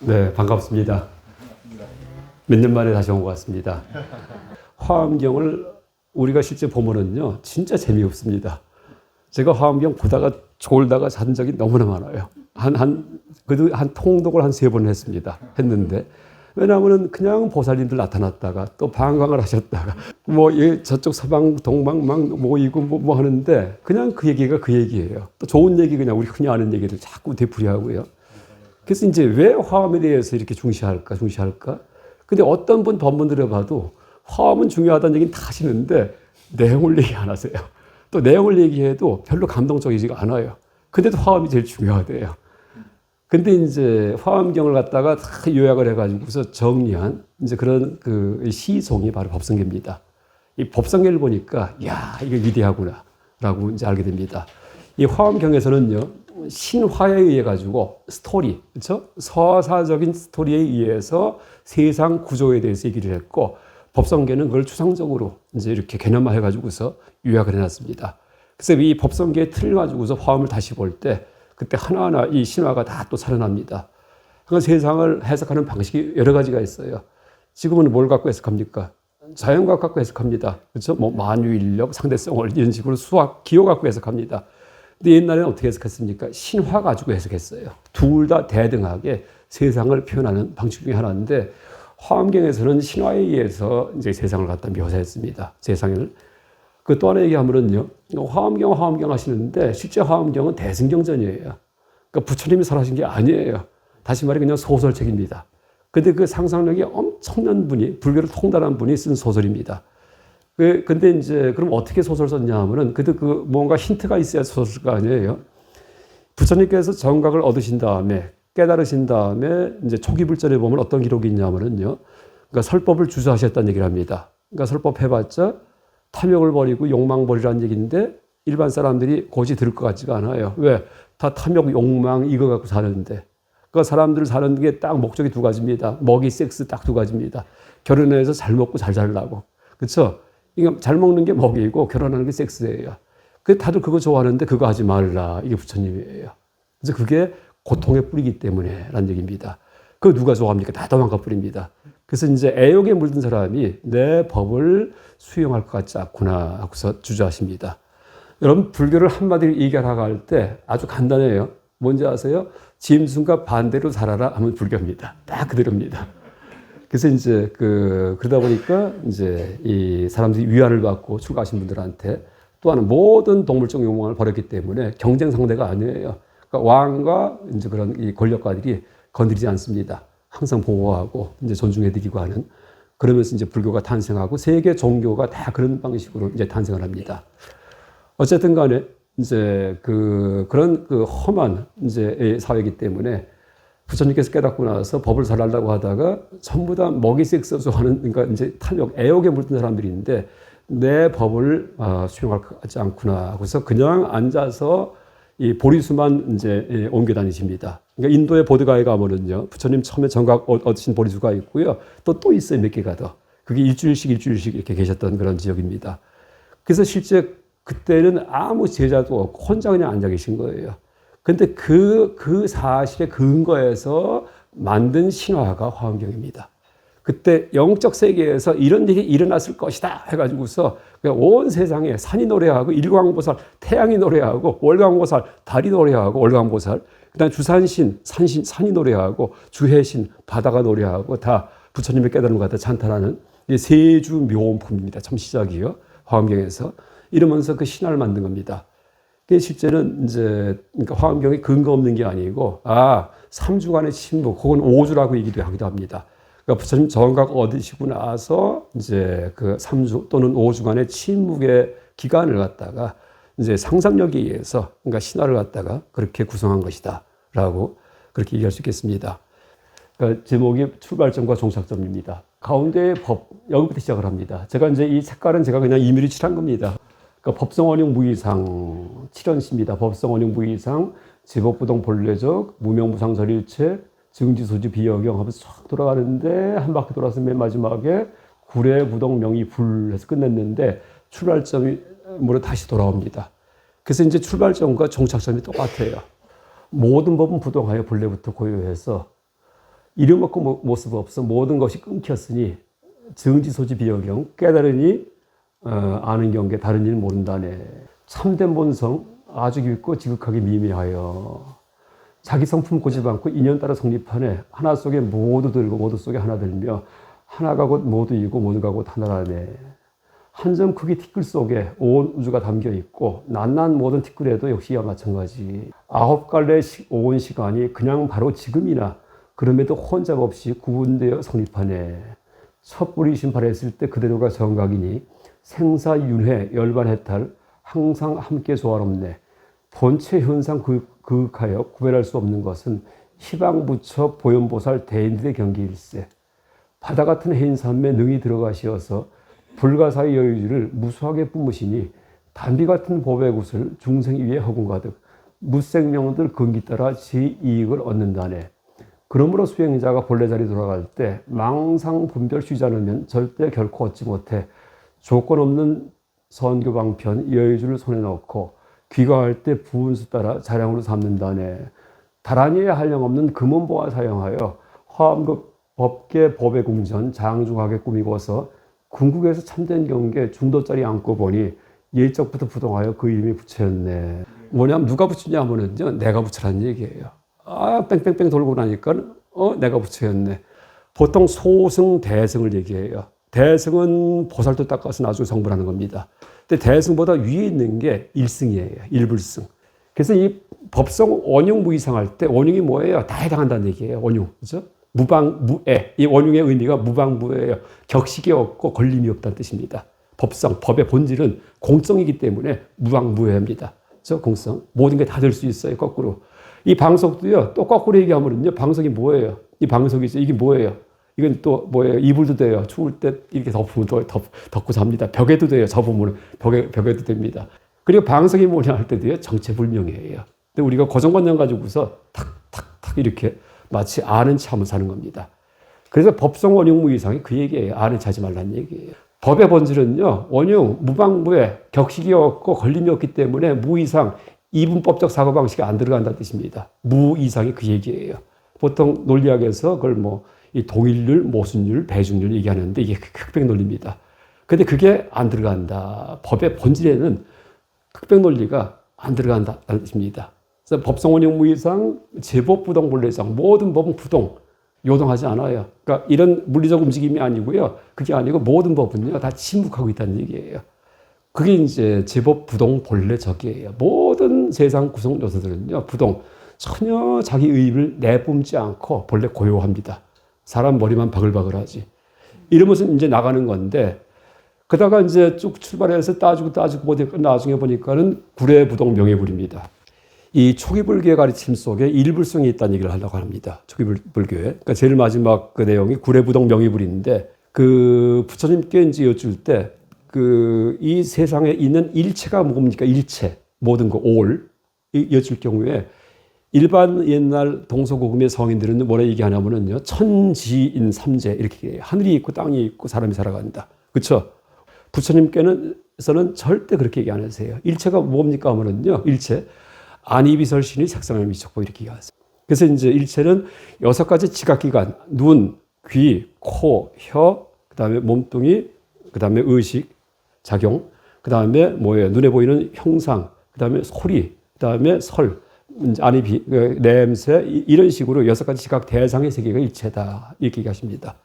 네, 반갑습니다. 몇 년 만에 다시 온 것 같습니다. 화엄경을 우리가 실제 보면은요, 진짜 재미없습니다. 제가 화엄경 보다가 졸다가 잔 적이 너무나 많아요. 한, 한, 그래도 한 통독을 한 세 번 했습니다. 했는데. 왜냐하면은 그냥 보살님들 나타났다가 또 방광을 하셨다가 뭐 예, 저쪽 서방 동방 막 모이고 뭐, 뭐 하는데 그냥 그 얘기가 그 얘기예요. 또 좋은 얘기 그냥 우리 흔히 아는 얘기를 자꾸 되풀이하고요. 그래서 이제 왜 화음에 대해서 이렇게 중시할까, 중시할까? 근데 어떤 분 법문들을 봐도 화음은 중요하다는 얘기는 다 하시는데 내용을 얘기 안 하세요. 또 내용을 얘기해도 별로 감동적이지가 않아요. 근데도 화음이 제일 중요하대요. 근데 이제 화엄경을 갖다가 다 요약을 해가지고서 정리한 이제 그런 그 시송이 바로 법성계입니다. 이 법성계를 보니까 야 이게 위대하구나라고 이제 알게 됩니다. 이 화엄경에서는요 신화에 의해 가지고 스토리 그렇죠 서사적인 스토리에 의해서 세상 구조에 대해서 얘기를 했고 법성계는 그걸 추상적으로 이제 이렇게 개념화해 가지고서 요약을 해놨습니다. 그래서 이 법성계의 틀을 가지고서 화엄을 다시 볼 때 그때 하나하나 이 신화가 다 또 살아납니다. 그러니까 세상을 해석하는 방식이 여러 가지가 있어요. 지금은 뭘 갖고 해석합니까? 자연과학 갖고 해석합니다. 그렇죠? 뭐 만유인력, 상대성을 이런 식으로 수학, 기호 갖고 해석합니다. 근데 옛날에는 어떻게 해석했습니까? 신화 가지고 해석했어요. 둘 다 대등하게 세상을 표현하는 방식 중에 하나인데 화엄경에서는 신화에 의해서 이제 세상을 갖다 묘사했습니다. 세상을 그 또 하나 얘기하면은요, 화엄경, 화엄경 하시는데 실제 화엄경은 대승경전이에요. 그러니까 부처님이 설하신 게 아니에요. 다시 말해 그냥 소설책입니다. 근데 그 상상력이 엄청난 분이, 불교를 통달한 분이 쓴 소설입니다. 그, 근데 이제 그럼 어떻게 소설 썼냐 하면은 그래도 그 뭔가 힌트가 있어야 소설가 아니에요. 부처님께서 정각을 얻으신 다음에 깨달으신 다음에 이제 초기 불전에 보면 어떤 기록이 있냐면은요. 그러니까 설법을 주저하셨다는 얘기를 합니다. 그러니까 설법 해봤자 탐욕을 버리고 욕망 버리라는 얘기인데 일반 사람들이 고지 들을 것 같지가 않아요. 왜? 다 탐욕, 욕망 이거 갖고 사는데. 그 사람들 사는 게 딱 목적이 두 가지입니다. 먹이, 섹스 딱 두 가지입니다. 결혼해서 잘 먹고 잘 살라고. 그렇죠? 그러니까 잘 먹는 게 먹이고 결혼하는 게 섹스예요. 그 다들 그거 좋아하는데 그거 하지 말라. 이게 부처님이에요. 그래서 그게 고통의 뿌리기 때문에라는 얘기입니다. 그 누가 좋아합니까? 다 도망가 뿌립니다. 그래서 이제 애욕에 물든 사람이 내 법을 수용할 것 같지 않구나 하고서 주저하십니다. 여러분 불교를 한마디로 얘기하라고 할 때 아주 간단해요. 뭔지 아세요? 짐승과 반대로 살아라 하면 불교입니다. 딱 그대로입니다. 그래서 이제 그 그러다 보니까 이제 이 사람들이 위안을 받고 출가하신 분들한테 또한 모든 동물적 욕망을 버렸기 때문에 경쟁 상대가 아니에요. 그러니까 왕과 이제 그런 이 권력가들이 건드리지 않습니다. 항상 보호하고 이제 존중해드리고 하는 그러면서 이제 불교가 탄생하고 세계 종교가 다 그런 방식으로 이제 탄생을 합니다. 어쨌든 간에 이제 그 그런 그 험한 이제 사회이기 때문에 부처님께서 깨닫고 나서 법을 살하려고 하다가 전부 다 먹이 섹스 좋아하는 그러니까 이제 탐욕, 애욕에 물든 사람들인데 내 법을 아, 수용할 것 같지 않구나. 그래서 그냥 앉아서 이 보리수만 이제 예, 옮겨 다니십니다. 그러니까 인도의 보드가에 가면은요, 부처님 처음에 정각 얻으신 보리수가 있고요. 또또 있어요, 몇 개가 더. 그게 일주일씩 일주일씩 이렇게 계셨던 그런 지역입니다. 그래서 실제 그때는 아무 제자도 없고 혼자 그냥 앉아 계신 거예요. 근데 그, 그 사실의 근거에서 만든 신화가 화엄경입니다. 그때 영적 세계에서 이런 일이 일어났을 것이다 해가지고서 온 세상에 산이 노래하고 일광보살, 태양이 노래하고 월광보살, 달이 노래하고 월광보살, 그다음 주산신, 산신, 산이 노래하고 주해신, 바다가 노래하고 다 부처님의 깨달음을 갖다 찬탄하는 세주 묘음품입니다. 참 시작이요. 화엄경에서 이러면서 그 신화를 만든 겁니다. 그 실제는 이제 그러니까 화엄경이 근거 없는 게 아니고 아 삼주간의 침묵 혹은 오주라고 얘기도 하기도 합니다. 그러니까 부처님 정각 얻으시고 나서 이제 그 3주 또는 5주간의 침묵의 기간을 갖다가 이제 상상력에 의해서 그러니까 신화를 갖다가 그렇게 구성한 것이다. 라고 그렇게 얘기할 수 있겠습니다. 그러니까 제목이 출발점과 종착점입니다. 가운데의 법, 여기부터 시작을 합니다. 제가 이제 이 색깔은 제가 그냥 임의로 칠한 겁니다. 그러니까 법성원용 무이상, 칠원시입니다. 법성원용 무이상, 제법부동 본래적, 무명무상설일체, 증지소지 비여경 하면서 쫙 돌아가는데 한 바퀴 돌아서 맨 마지막에 구례 부동 명이 불 해서 끝냈는데 출발점으로 다시 돌아옵니다. 그래서 이제 출발점과 종착점이 똑같아요. 모든 법은 부동하여 본래부터 고유해서 이름 없고 모- 모습 없어 모든 것이 끊겼으니 정지소지 비여경 깨달으니 어, 아는 경계 다른 일 모른다네. 참된 본성 아주 깊고 지극하게 미미하여 자기 성품 고집 않고 인연 따라 성립하네. 하나 속에 모두 들고 모두 속에 하나 들며 하나가 곧 모두이고 모두가 곧 하나라네. 한 점 크기 티끌 속에 온 우주가 담겨 있고 낱낱 모든 티끌에도 역시 이와 마찬가지. 아홉 갈래 시- 온 시간이 그냥 바로 지금이나 그럼에도 혼잡 없이 구분되어 성립하네. 첫 뿌리신 발했을 때 그대로가 정각이니 생사윤회 열반해탈 항상 함께 조화롭네 본체 현상 그- 그윽하여 구별할 수 없는 것은 희방부처 보현보살 대인들의 경기일세 바다 같은 해인산에 능히 들어가시어서 불가사의 여유를 무수하게 뿜으시니 단비 같은 법의 굿을 중생 위에 허공 가득 무생명들 근기 따라 지 이익을 얻는다네. 그러므로 수행자가 본래 자리 돌아갈 때 망상 분별 쉬지 않으면 절대 결코 얻지 못해 조건 없는 선교 방편 여유주를 손에 넣고 귀가할 때 부은수 따라 자량으로 삼는다네. 다란이에 한량 없는 금은보화 사용하여 화엄급 법계 법의 궁전 장중하게 꾸미고서 궁극에서 참된 경계 중도짜리 안고 보니 예적부터 부동하여 그 이름이 부처였네. 뭐냐면 누가 부처냐 하면은요 내가 부처라는 얘기예요. 아 뺑뺑뺑 돌고 나니까 어 내가 부처였네. 보통 소승 대승을 얘기해요. 대승은 보살도 닦아서 나중에 성불하는 겁니다. 근데 대승보다 위에 있는 게 일승이에요. 일불승. 그래서 이 법성 원흉 무이상할 때 원흉이 뭐예요? 다 해당한다는 얘기예요. 원흉. 그죠? 무방 무애. 이 원흉의 의미가 무방 무애예요. 격식이 없고 걸림이 없다는 뜻입니다. 법성, 법의 본질은 공성이기 때문에 무방 무애입니다. 저 공성. 모든 게 다 될 수 있어요. 거꾸로. 이 방석도요. 또 거꾸로 얘기하면요. 방석이 뭐예요? 이 방석이죠. 이게 뭐예요? 이건 또 뭐예요? 이불도 돼요. 추울 때 이렇게 덮으면 또 덮, 덮고 잡니다. 벽에도 돼요. 접으면 벽에, 벽에도 됩니다. 그리고 방석이 뭐냐 할 때도요. 정체불명이에요. 근데 우리가 고정관념 가지고서 탁 탁 탁 이렇게 마치 아는 체 하면 사는 겁니다. 그래서 법성 원흉무 이상이 그 얘기예요. 아는 체 하지 말라는 얘기예요. 법의 본질은요. 원흉, 무방무에 격식이 없고 걸림이 없기 때문에 무이상, 이분법적 사고방식이 안 들어간다는 뜻입니다. 무이상이 그 얘기예요. 보통 논리학에서 그걸 뭐, 이 동일률, 모순율, 배중률 얘기하는데 이게 흑백 논리입니다. 근데 그게 안 들어간다. 법의 본질에는 흑백 논리가 안 들어간다는 뜻입니다. 그래서 법성원용 무이상, 제법 부동 본래상 모든 법은 부동, 요동하지 않아요. 그러니까 이런 물리적 움직임이 아니고요. 그게 아니고 모든 법은요 다 침묵하고 있다는 얘기예요. 그게 이제 제법 부동 본래적이에요. 모든 세상 구성 요소들은요 부동 전혀 자기 의입을 내뿜지 않고 본래 고요합니다. 사람 머리만 바글바글 하지. 이러면서 이제 나가는 건데 그다가 이제 쭉 출발해서 따지고 따지고 보니까 나중에 보니까는 구례부동 명예불입니다. 이 초기 불교의 가르침 속에 일불성이 있다는 얘기를 하려고 합니다. 초기 불- 불교에. 그러니까 제일 마지막 그 내용이 구례부동 명의불인데 그 부처님께 이제 여쭐 때 그 이 세상에 있는 일체가 뭡니까? 일체. 모든 거 올. 이 여쭐 경우에 일반 옛날 동서고금의 성인들은 뭐라 얘기하냐면은요. 천지인 삼재 이렇게. 하늘이 있고 땅이 있고 사람이 살아간다. 그렇죠? 부처님께서는 절대 그렇게 얘기 안 하세요. 일체가 뭡니까 하면은요. 일체 안이비설신이 색상을 미쳤고 이렇게 얘기하세요. 그래서 이제 일체는 여섯 가지 지각기관, 눈, 귀, 코, 혀, 그 다음에 몸뚱이, 그 다음에 의식, 작용, 그 다음에 뭐예요? 눈에 보이는 형상, 그 다음에 소리, 그 다음에 설, 안이 비, 그 냄새, 이- 이런 식으로 여섯 가지 지각 대상의 세계가 일체다. 이렇게 얘기하십니다.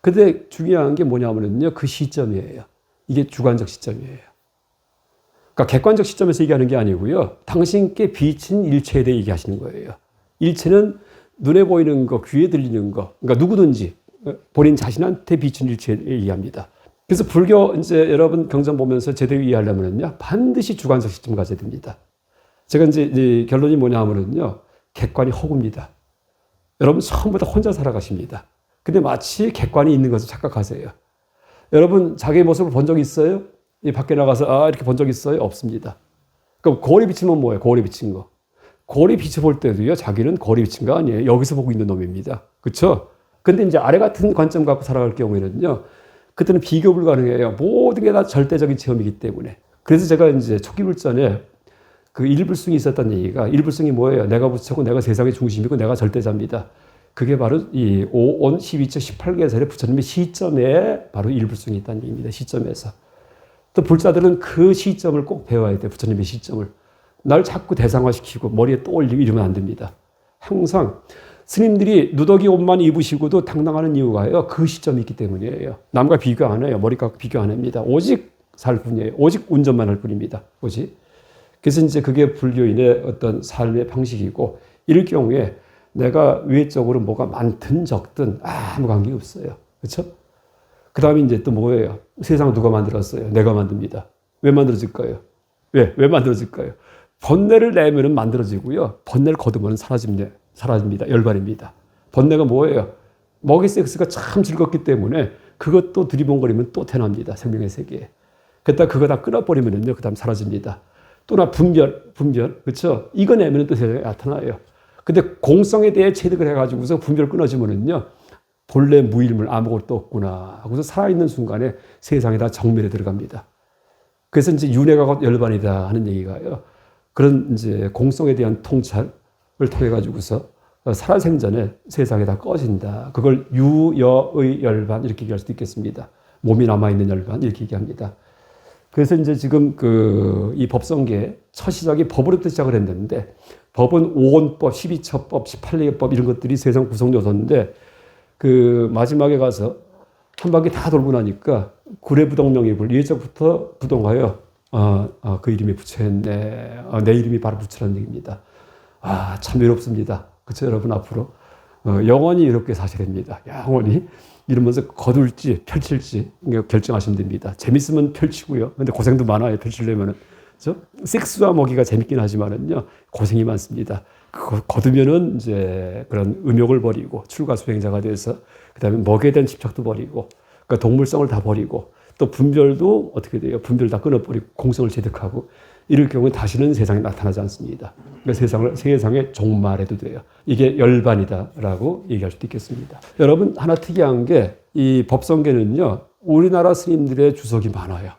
근데 중요한 게 뭐냐면요. 그 시점이에요. 이게 주관적 시점이에요. 그러니까 객관적 시점에서 얘기하는 게 아니고요. 당신께 비친 일체에 대해 얘기하시는 거예요. 일체는 눈에 보이는 거, 귀에 들리는 거, 그러니까 누구든지 본인 자신한테 비친 일체에 얘기합니다. 그래서 불교 이제 여러분 경전 보면서 제대로 이해하려면요. 반드시 주관적 시점을 가져야 됩니다. 제가 이제 이 결론이 뭐냐 하면은요. 객관이 허구입니다. 여러분 처음부터 혼자 살아가십니다. 근데 마치 객관이 있는 것을 착각하세요. 여러분 자기 모습을 본 적 있어요? 이 밖에 나가서 아 이렇게 본 적 있어요? 없습니다. 그럼 거울에 비치면 뭐예요? 거울에 비친 거. 거울에 비춰볼 때도요. 자기는 거울에 비친 거 아니에요. 여기서 보고 있는 놈입니다. 그렇죠? 근데 이제 아래 같은 관점 갖고 살아갈 경우에는요. 그때는 비교 불가능해요. 모든 게 다 절대적인 체험이기 때문에. 그래서 제가 이제 초기 불전에 그 일불승이 있었던 얘기가 일불승이 뭐예요? 내가 부처고 내가 세상의 중심이고 내가 절대자입니다. 그게 바로 이 5온 12처 18개설의 부처님의 시점에 바로 일불성이 있다는 얘기입니다. 시점에서. 또 불자들은 그 시점을 꼭 배워야 돼요. 부처님의 시점을. 날 자꾸 대상화시키고 머리에 떠올리고 이러면 안 됩니다. 항상 스님들이 누더기 옷만 입으시고도 당당하는 이유가요. 그 시점이 있기 때문이에요. 남과 비교 안 해요. 머리 깎고 비교 안 합니다. 오직 살 뿐이에요. 오직 운전만 할 뿐입니다. 오직. 그래서 이제 그게 불교인의 어떤 삶의 방식이고 이럴 경우에 내가 외적으로 뭐가 많든 적든 아무 관계 없어요. 그렇죠? 그 다음에 이제 또 뭐예요? 세상 누가 만들었어요? 내가 만듭니다. 왜 만들어질까요? 왜? 왜 만들어질까요? 번뇌를 내면은 만들어지고요. 번뇌를 거두면 사라집니다. 사라집니다. 열반입니다. 번뇌가 뭐예요? 먹이 섹스가 참 즐겁기 때문에 그것도 들이번거리면 또 태어납니다. 생명의 세계에. 그다 그거 다 끊어버리면은요. 그 다음 사라집니다. 또나 분별, 분별. 그렇죠? 이거 내면은 또 세상에 나타나요. 근데 공성에 대해 체득을 해가지고서 분별 끊어지면은요. 본래 무일물 아무것도 없구나 하고서 살아있는 순간에 세상에 다 정멸에 들어갑니다. 그래서 이제 윤회가 곧 열반이다 하는 얘기가요. 그런 이제 공성에 대한 통찰을 통해 가지고서 살아생전에 세상에 다 꺼진다. 그걸 유여의 열반 이렇게 얘기할 수도 있겠습니다. 몸이 남아있는 열반 이렇게 얘기합니다. 그래서 이제 지금 그 이 법성계 첫 시작이 법으로부터 시작을 했는데 법은 오원법, 12처법, 18례법 이런 것들이 세상 구성 요소인데 그 마지막에 가서 한 바퀴 다 돌고 나니까 구례부동명입을 예적부터 부동하여 아, 아, 그 이름이 부처였네. 아, 내 이름이 바로 부처라는 얘기입니다. 아, 참 외롭습니다. 그쵸, 여러분 앞으로. 어, 영원히 이렇게 사셔야 됩니다. 영원히. 이러면서 거둘지 펼칠지 결정하시면 됩니다. 재밌으면 펼치고요. 근데 고생도 많아요. 펼치려면은. 그죠? 섹스와 먹이가 재밌긴 하지만은요. 고생이 많습니다. 그거 거두면은 이제 그런 음욕을 버리고 출가 수행자가 돼서 그다음에 먹에 대한 집착도 버리고 그러니까 동물성을 다 버리고 또 분별도 어떻게 돼요? 분별 다 끊어버리고 공성을 체득하고 이럴 경우에 다시는 세상에 나타나지 않습니다. 그러니까 세상을 세상에 종말해도 돼요. 이게 열반이다라고 얘기할 수도 있겠습니다. 여러분 하나 특이한 게 이 법성계는요 우리나라 스님들의 주석이 많아요.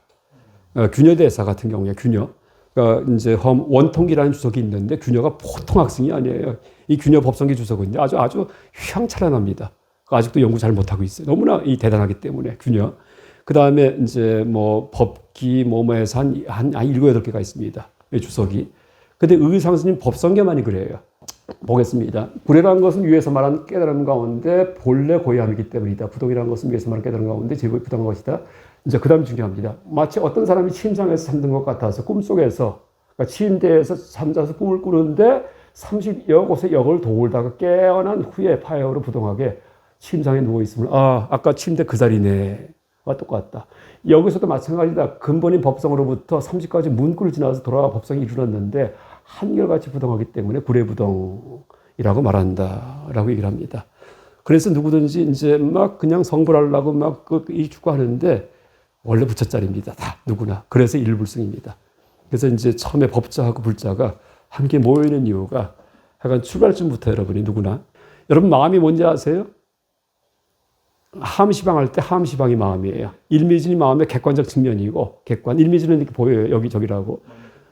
어, 균여대사 같은 경우에 균여. 그러니까 이제 원통기라는 주석이 있는데 균여가 보통 학생이 아니에요. 이 균여 법성계 주석은 아주 아주 휘황찬란합니다. 아직도 연구 잘 못하고 있어요. 너무나 이 대단하기 때문에 균여. 그 다음에 이제 뭐 법기 뭐뭐 해서 한, 한, 한 일곱 여덟 개가 있습니다. 이 주석이. 근데 의상스님 법성계만이 그래요. 보겠습니다. 구례라는 것은 위에서 말한 깨달음 가운데 본래 고유함이기 때문이다. 부동이라는 것은 위에서 말한 깨달음 가운데 제국이 부동한 것이다. 이제 그 다음 중요합니다. 마치 어떤 사람이 침상에서 잠든 것 같아서 꿈속에서 그러니까 침대에서 잠자서 꿈을 꾸는데 30여 곳의 역을 돌다가 깨어난 후에 파열로 부동하게 침상에 누워 있으면 아 아까 침대 그 자리네. 와 똑같다. 여기서도 마찬가지다. 근본인 법성으로부터 30가지 문구를 지나서 돌아와 법성이 이루어졌는데 한결같이 부동하기 때문에 구례부동이라고 말한다 라고 얘기를 합니다. 그래서 누구든지 이제 막 그냥 성불하려고 막 이 축구하는데 원래 부처짜리입니다. 다 누구나. 그래서 일불성입니다. 그래서 이제 처음에 법자하고 불자가 함께 모이는 이유가 약간 출발쯤부터 여러분이 누구나 여러분 마음이 뭔지 아세요? 함시방 할 때 함시방이 마음이에요. 일미진이 마음의 객관적 측면이고 객관 일미진은 이렇게 보여요. 여기 저기라고.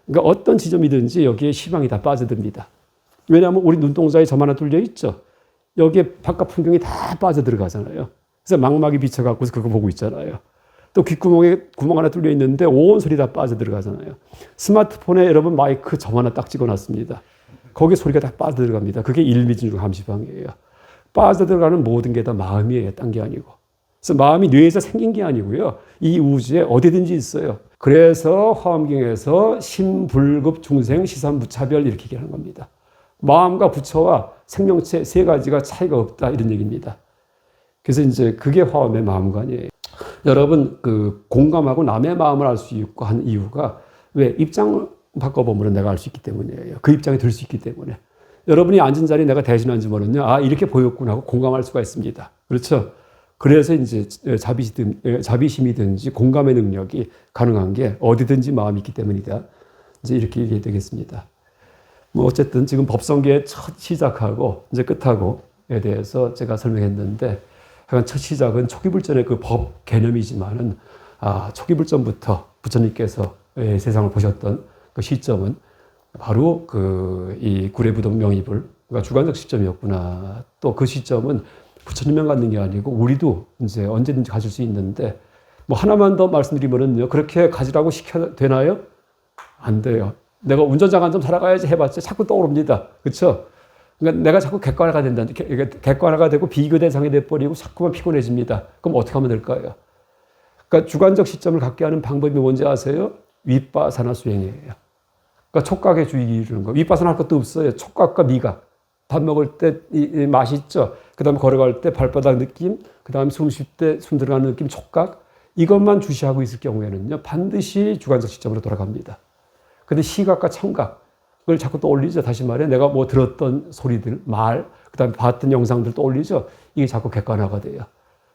그러니까 어떤 지점이든지 여기에 시방이 다 빠져듭니다. 왜냐하면 우리 눈동자에 점 하나 뚫려 있죠. 여기에 바깥 풍경이 다 빠져 들어가잖아요. 그래서 망막이 비쳐갖고 그거 보고 있잖아요. 또 귓구멍에 구멍 하나 뚫려 있는데 온 소리 다 빠져 들어가잖아요. 스마트폰에 여러분 마이크 점 하나 딱 찍어놨습니다. 거기 소리가 다 빠져 들어갑니다. 그게 일미진 중 함시방이에요. 빠져 들어가는 모든 게 다 마음이에요. 딴 게 아니고. 그래서 마음이 뇌에서 생긴 게 아니고요. 이 우주에 어디든지 있어요. 그래서 화엄경에서 신불급 중생 시산 무차별 이렇게 얘기하는 겁니다. 마음과 부처와 생명체 세 가지가 차이가 없다 이런 얘기입니다. 그래서 이제 그게 화엄의 마음관이에요. 여러분 그 공감하고 남의 마음을 알 수 있고 한 이유가 왜 입장을 바꿔보면 내가 알 수 있기 때문이에요. 그 입장에 들 수 있기 때문에. 여러분이 앉은 자리 내가 대신한 지모는요. 아 이렇게 보였구나 하고 공감할 수가 있습니다. 그렇죠? 그래서 이제 자비심, 자비심이든지 공감의 능력이 가능한 게 어디든지 마음이 있기 때문이다. 이제 이렇게 얘기해야 되겠습니다. 뭐 어쨌든 지금 법성계의 첫 시작하고 이제 끝하고에 대해서 제가 설명했는데 하여간 첫 시작은 초기불전의 그 법 개념이지만은 아, 초기불전부터 부처님께서 세상을 보셨던 그 시점은 바로 그 이 구례부동 명입을 그러니까 주관적 시점이었구나. 또 그 시점은 부처님만 갖는 게 아니고 우리도 이제 언제든지 가질 수 있는데 뭐 하나만 더 말씀드리면은요. 그렇게 가지라고 시켜 되나요? 안 돼요. 내가 운전자가 좀 살아가야지 해봤자 자꾸 떠오릅니다. 그렇죠? 그러니까 내가 자꾸 객관화가 된다. 객관화가 되고 비교 대상이 돼버리고 자꾸만 피곤해집니다. 그럼 어떻게 하면 될까요? 그러니까 주관적 시점을 갖게 하는 방법이 뭔지 아세요? 윗바사나 수행이에요. 그러니까 촉각의 주의 이루는 거. 윗바사나 할 것도 없어요. 촉각과 미각. 밥 먹을 때 이, 이 맛있죠. 그 다음에 걸어갈 때 발바닥 느낌, 그 다음에 숨 쉴 때 숨 들어가는 느낌, 촉각. 이것만 주시하고 있을 경우에는요, 반드시 주관적 시점으로 돌아갑니다. 근데 시각과 청각을 자꾸 떠올리죠. 다시 말해, 내가 뭐 들었던 소리들, 말, 그 다음에 봤던 영상들 떠올리죠. 이게 자꾸 객관화가 돼요.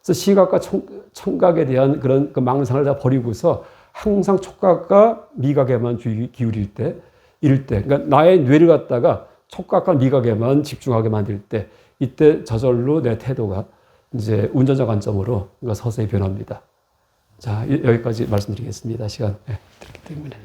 그래서 시각과 청, 청각에 대한 그런 그 망상을 다 버리고서 항상 촉각과 미각에만 주의 기울일 때, 이럴 때, 그러니까 나의 뇌를 갖다가 촉각과 미각에만 집중하게 만들 때, 이때 저절로 내 태도가 이제 운전자 관점으로 그러니까 서서히 변합니다. 자, 이- 여기까지 말씀드리겠습니다. 시간 네, 들기 때문에.